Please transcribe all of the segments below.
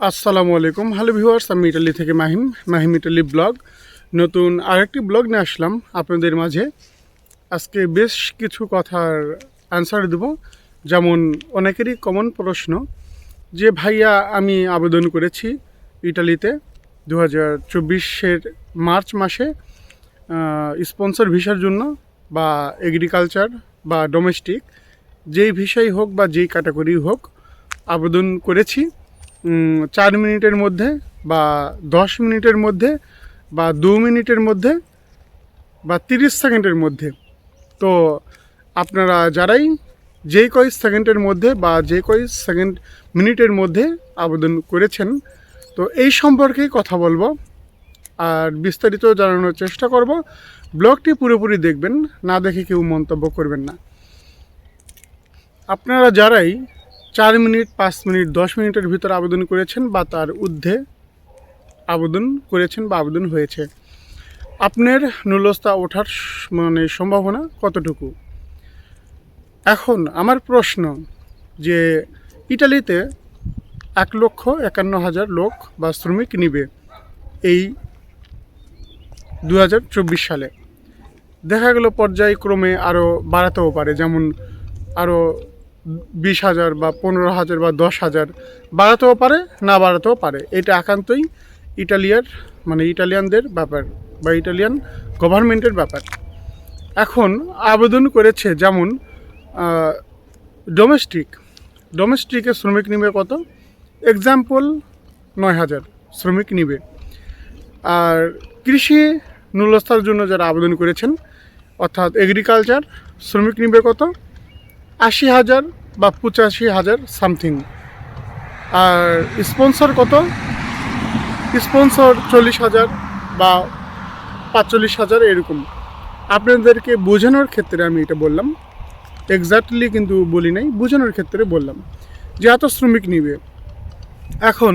আসসালামু আলাইকুম। Hello viewers আমি ইটালি থেকে মাহিম মাহিম ইটালি ব্লগ নতুন আরেকটি ব্লগ নিয়ে আসলাম আপনাদের মাঝে। আজকে বেশ কিছু কথার অ্যান্সার দেব, যেমন অনেকেরই কমন প্রশ্ন, যে ভাইয়া আমি আবেদন করেছি ইটালিতে দু হাজার চব্বিশের মার্চ মাসে স্পন্সর ভিসার জন্য বা এগ্রিকালচার বা ডোমেস্টিক যেই ভিসাই হোক বা যেই ক্যাটাগরি হোক আবেদন করেছি। চার মিনিটের মধ্যে বা দশ মিনিটের মধ্যে বা দু মিনিটের মধ্যে বা তিরিশ সেকেন্ডের মধ্যে। তো আপনারা যারাই যেই কয় সেকেন্ডের মধ্যে বা যে কয় সেকেন্ড মিনিটের মধ্যে আবেদন করেছেন, তো এই সম্পর্কেই কথা বলব। আর বিস্তারিত জানানোর চেষ্টা করব। ব্লগটি পুরোপুরি দেখবেন, না দেখে কেউ মন্তব্য করবেন না। আপনারা যারাই চার মিনিট, পাঁচ মিনিট, দশ মিনিটের ভিতর আবেদন করেছেন বা তার ঊর্ধ্বে আবেদন করেছেন বা আবেদন হয়েছে। আপনার নুলস্তা ওঠার মানে সম্ভাবনা কতটুকু? এখন আমার প্রশ্ন যে ইটালিতে এক লক্ষ একান্ন হাজার লোক বা শ্রমিক নিবে এই দু হাজার চব্বিশ সালে। দেখা গেল পর্যায়ক্রমে আরও বাড়াতেও পারে, যেমন আরও বিশ হাজার বা পনেরো হাজার বা দশ হাজার বাড়াতেও পারে, না বাড়াতেও পারে। এটা একান্তই ইটালিয়ার মানে ইটালিয়ানদের ব্যাপার বা ইটালিয়ান গভর্নমেন্টের ব্যাপার। এখন আবেদন করেছে যেমন ডোমেস্টিক ডোমেস্টিকে শ্রমিক নিবে কত? এক্সাম্পল নয় হাজার শ্রমিক নিবে। আর কৃষি নুলস্থার জন্য যারা আবেদন করেছেন, অর্থাৎ এগ্রিকালচার শ্রমিক নিবে কত? আশি হাজার বা পঁচাশি হাজার সামথিং। আর স্পন্সর কত? স্পন্সর চল্লিশ হাজার বা পাঁচচল্লিশ হাজার এরকম। আপনাদেরকে বোঝানোর ক্ষেত্রে আমি এটা বললাম। এক্স্যাক্টলি কিন্তু বলি নাই, বোঝানোর ক্ষেত্রে বললাম যে এত শ্রমিক নিবে। এখন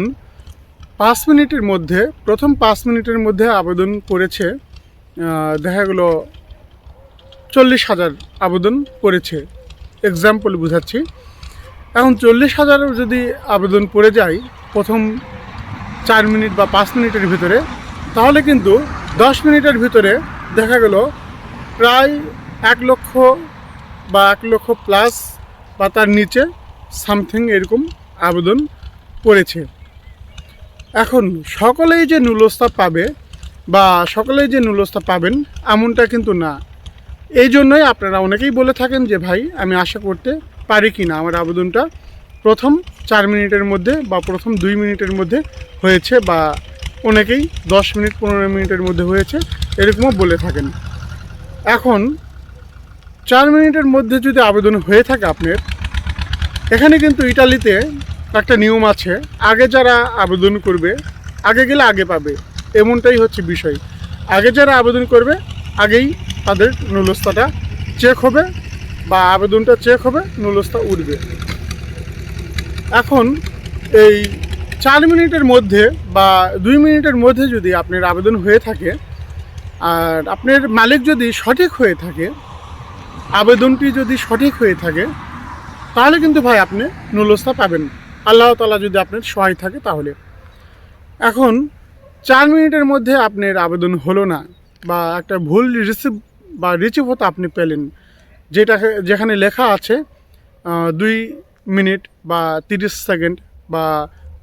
পাঁচ মিনিটের মধ্যে, প্রথম পাঁচ মিনিটের মধ্যে আবেদন করেছে দেখা গেলো চল্লিশ হাজার আবেদন করেছে। এক্সাম্পল বোঝাচ্ছি। এখন চল্লিশ হাজার যদি আবেদন পড়ে যায় প্রথম চার মিনিট বা পাঁচ মিনিটের ভিতরে, তাহলে কিন্তু দশ মিনিটের ভিতরে দেখা গেল প্রায় এক লক্ষ বা এক লক্ষ প্লাস বা তার নিচে সামথিং এরকম আবেদন পড়েছে। এখন সকলেই যে নুলস্তা পাবে বা সকলেই যে নুলস্তা পাবেন, এমনটা কিন্তু না। এই জন্যই আপনারা অনেকেই বলে থাকেন যে, ভাই, আমি আশা করতে পারি কি না? আমার আবেদনটা প্রথম চার মিনিটের মধ্যে বা প্রথম দুই মিনিটের মধ্যে হয়েছে বা অনেকেই দশ মিনিট, পনেরো মিনিটের মধ্যে হয়েছে, এরকমও বলে থাকেন। এখন চার মিনিটের মধ্যে যদি আবেদন হয়ে থাকে আপনার, এখানে কিন্তু ইটালিতে একটা নিয়ম আছে, আগে যারা আবেদন করবে, আগে গেলে আগে পাবে। এমনটাই হচ্ছে বিষয়। আগে যারা আবেদন করবে, আগেই তাদের নুলস্তাটা চেক হবে বা আবেদনটা চেক হবে, নুলস্তা উঠবে। এখন এই চার মিনিটের মধ্যে বা দুই মিনিটের মধ্যে যদি আপনার আবেদন হয়ে থাকে, আর আপনার মালিক যদি সঠিক হয়ে থাকে, আবেদনটি যদি সঠিক হয়ে থাকে, তাহলে কিন্তু ভাই আপনি নুলস্তা পাবেন। আল্লাহ তালা যদি আপনার সহায় থাকে তাহলে। এখন চার মিনিটের মধ্যে আপনার আবেদন হলো না বা একটা ভুল রিসিভ বা রিচিভ হতে আপনি পেলেন যেটাকে যেখানে লেখা আছে দুই মিনিট বা তিরিশ সেকেন্ড বা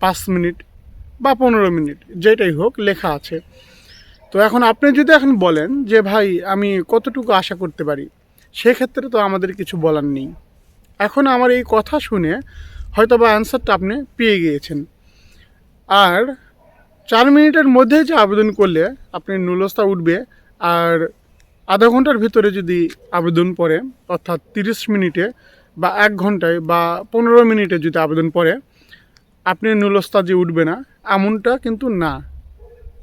পাঁচ মিনিট বা পনেরো মিনিট, যেটাই হোক লেখা আছে। তো এখন আপনি যদি এখন বলেন যে, ভাই, আমি কতটুকু আশা করতে পারি? সেক্ষেত্রে তো আমাদের কিছু বলার নেই। এখন আমার এই কথা শুনে হয়তো বা অ্যান্সারটা আপনি পেয়ে গিয়েছেন। আর চার মিনিটের মধ্যে যে আবেদন করলে, আপনি নুলস্তা উঠবে, আর আধা ঘণ্টার ভিতরে যদি আবেদন পড়ে, অর্থাৎ তিরিশ মিনিটে বা এক ঘন্টায় বা পনেরো মিনিটে যদি আবেদন পড়ে, আপনি নুলস্তা যে উঠবে না, এমনটা কিন্তু না।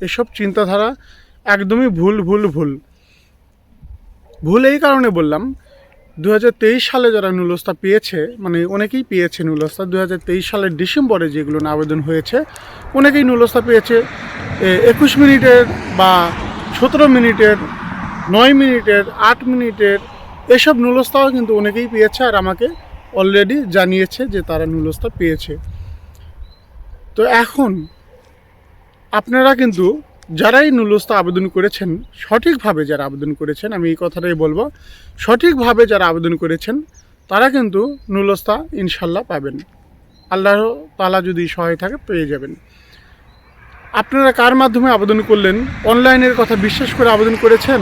এসব চিন্তাধারা একদমই ভুল ভুল ভুল। ভুল এই কারণে বললাম দু হাজার তেইশ সালে যারা নুলস্তা পেয়েছে মানে অনেকেই পেয়েছে নুলস্তা দু হাজার তেইশ সালের ডিসেম্বরে যেগুলো আবেদন হয়েছে, অনেকেই নুলস্তা পেয়েছে একুশ মিনিটের বা সতেরো মিনিটের নয় মিনিটের, আট মিনিটের, এসব নুলস্তাও কিন্তু অনেকেই পেয়েছে আর আমাকে অলরেডি জানিয়েছে যে তারা নুলস্তা পেয়েছে। তো এখন আপনারা কিন্তু যারাই নুলস্তা আবেদন করেছেন, সঠিকভাবে যারা আবেদন করেছেন, আমি এই কথাটাই বলব, সঠিকভাবে যারা আবেদন করেছেন, তারা কিন্তু নুলস্তা ইনশাল্লাহ পাবেন। আল্লাহ তালা যদি সহায় থাকে পেয়ে যাবেন। আপনারা কার মাধ্যমে আবেদন করলেন? অনলাইনের কথা বিশ্বাস করে আবেদন করেছেন?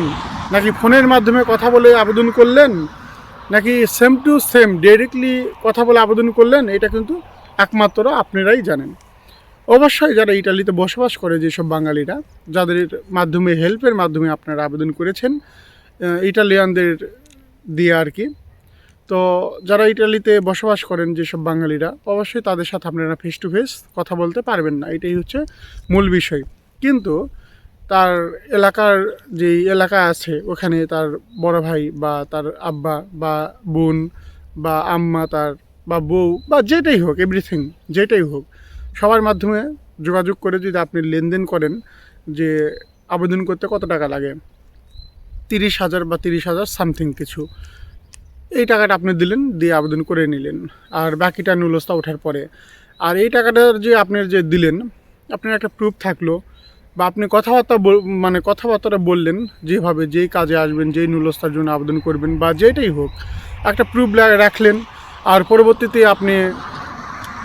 নাকি ফোনের মাধ্যমে কথা বলে আবেদন করলেন? নাকি সেম টু সেম ডিরেক্টলি কথা বলে আবেদন করলেন? এটা কিন্তু একমাত্র আপনারাই জানেন। অবশ্যই যারা ইটালিতে বসবাস করে যেসব বাঙালিরা, যাদের মাধ্যমে হেল্পের মাধ্যমে আপনারা আবেদন করেছেন ইটালিয়ানদের দিয়ে আর কি তো যারা ইটালিতে বসবাস করেন যেসব বাঙালিরা, অবশ্যই তাদের সাথে আপনারা ফেস টু ফেস কথা বলতে পারবেন না। এটাই হচ্ছে মূল বিষয়। কিন্তু তার এলাকার যেই এলাকা আছে, ওখানে তার বড় ভাই বা তার আব্বা বা বোন বা আম্মা, তার বা বউ বা যেটাই হোক এভরিথিং যেটাই হোক, সবার মাধ্যমে যোগাযোগ করে যদি আপনি লেনদেন করেন যে আবেদন করতে কত টাকা লাগে? তিরিশ হাজার বা তিরিশ হাজার সামথিং কিছু। এই টাকাটা আপনি দিলেন, দিয়ে আবেদন করে নিলেন। আর বাকিটা নুলস্তা ওঠার পরে। আর এই টাকাটার যে আপনার যে দিলেন, আপনার একটা প্রুফ থাকল বা আপনি কথাবার্তা মানে কথাবার্তাটা বললেন, যেভাবে যেই কাজে আসবেন, যেই নুলস্তার জন্য আবেদন করবেন বা যেটাই হোক, একটা প্রুফ রাখলেন। আর পরবর্তীতে আপনি,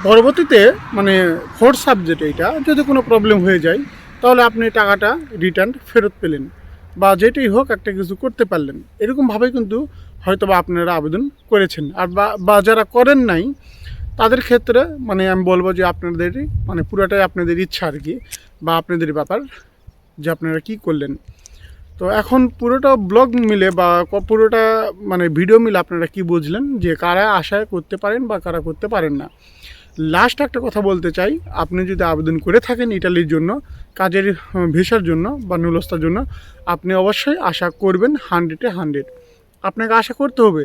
পরবর্তীতে মানে ফোর্থ সাবজেক্ট এইটা, যদি কোনো প্রবলেম হয়ে যায়, তাহলে আপনি টাকাটা রিটার্ন ফেরত পেলেন বা যেটাই হোক একটা কিছু করতে পারলেন। এরকমভাবে কিন্তু হয়তো বা আপনারা আবেদন করেছেন। আর বা যারা করেন নাই, তাদের ক্ষেত্রে মানে আমি বলব যে আপনাদেরই মানে পুরোটাই আপনাদের ইচ্ছা আর কি, বা আপনাদের ব্যাপার যে আপনারা কি করলেন। তো এখন পুরোটা ব্লগ মিলে বা পুরোটা মানে ভিডিও মিলে আপনারা কি বুঝলেন? যে কারা আশায় করতে পারেন বা কারা করতে পারেন না। লাস্ট একটা কথা বলতে চাই, আপনি যদি আবেদন করে থাকেন ইটালির জন্য, কাজের ভিসার জন্য বা নুলস্তার জন্য, আপনি অবশ্যই আশা করবেন হান্ড্রেডে হান্ড্রেড। আপনাকে আশা করতে হবে,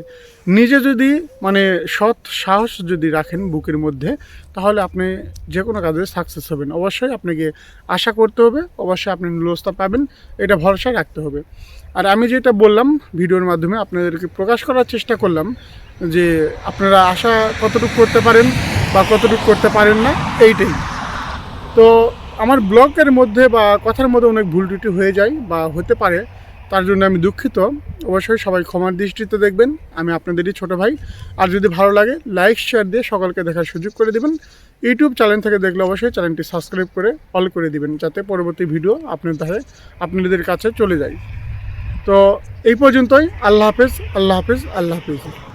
নিজে যদি মানে সৎ সাহস যদি রাখেন বুকের মধ্যে, তাহলে আপনি যে কোনো কাজে সাকসেস হবেন। অবশ্যই আপনাকে আশা করতে হবে, অবশ্যই আপনি নুলস্তা পাবেন, এটা ভরসা রাখতে হবে। আর আমি যেটা বললাম ভিডিওর মাধ্যমে, আপনাদেরকে প্রকাশ করার চেষ্টা করলাম যে আপনারা আশা কতটুকু করতে পারেন বা কতটুকু করতে পারেন না, এইটাই। তো আমার ব্লগের মধ্যে বা কথার মধ্যে অনেক ভুল ত্রুটি হয়ে যায় বা হতে পারে তার জন্য আমি দুঃখিত। অবশ্যই সবাই ক্ষমার দৃষ্টিতে দেখবেন। আমি আপনাদেরই ছোট ভাই। আর যদি ভালো লাগে লাইক শেয়ার দিয়ে সকলকে দেখার সুযোগ করে দেবেন। ইউটিউব চ্যানেল থেকে দেখলে অবশ্যই চ্যানেলটি সাবস্ক্রাইব করে অল করে দিবেন, যাতে পরবর্তী ভিডিও আপনার ধারে আপনাদের কাছে চলে যায়। তো এই পর্যন্তই। আল্লাহ হাফেজ আল্লাহ হাফেজ আল্লাহ হাফেজ।